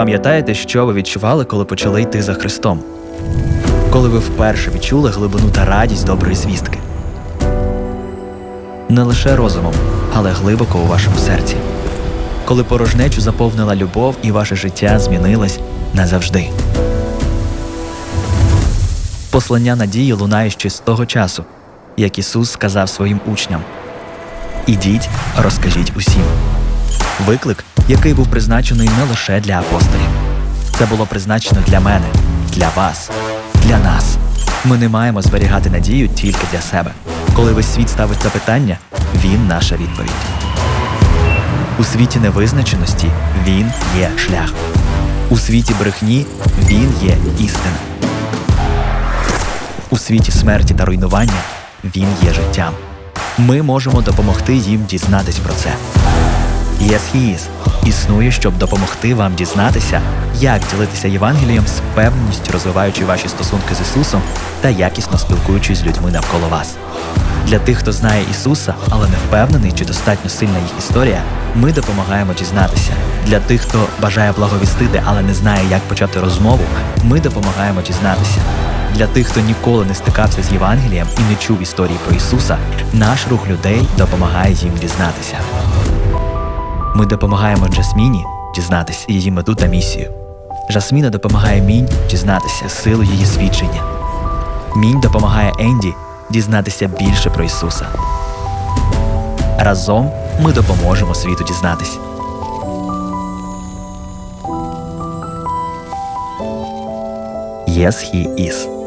Пам'ятаєте, що ви відчували, коли почали йти за Христом? Коли ви вперше відчули глибину та радість доброї звістки? Не лише розумом, але глибоко у вашому серці. Коли порожнечу заповнила любов і ваше життя змінилось назавжди. Послання надії лунає ще з того часу, як Ісус сказав своїм учням: Ідіть, розкажіть усім. Виклик, який був призначений не лише для апостолів. Це було призначено для мене, для вас, для нас. Ми не маємо зберігати надію тільки для себе. Коли весь світ ставить запитання, він наша відповідь. У світі невизначеності він є шлях. У світі брехні він є істина. У світі смерті та руйнування він є життям. Ми можемо допомогти їм дізнатись про це. Yes, He is існує, щоб допомогти вам дізнатися, як ділитися Євангелієм з впевненістю, розвиваючи ваші стосунки з Ісусом та якісно спілкуючись з людьми навколо вас. Для тих, хто знає Ісуса, але не впевнений, чи достатньо сильна їх історія, ми допомагаємо дізнатися. Для тих, хто бажає благовістити, але не знає, як почати розмову, ми допомагаємо дізнатися. Для тих, хто ніколи не стикався з Євангелієм і не чув історії про Ісуса, наш рух людей допомагає їм дізнатися. Ми допомагаємо Джасміні дізнатися її мету та місію. Жасміна допомагає Мінь дізнатися силу її свідчення. Мінь допомагає Енді дізнатися більше про Ісуса. Разом ми допоможемо світу дізнатися. Yes, he is.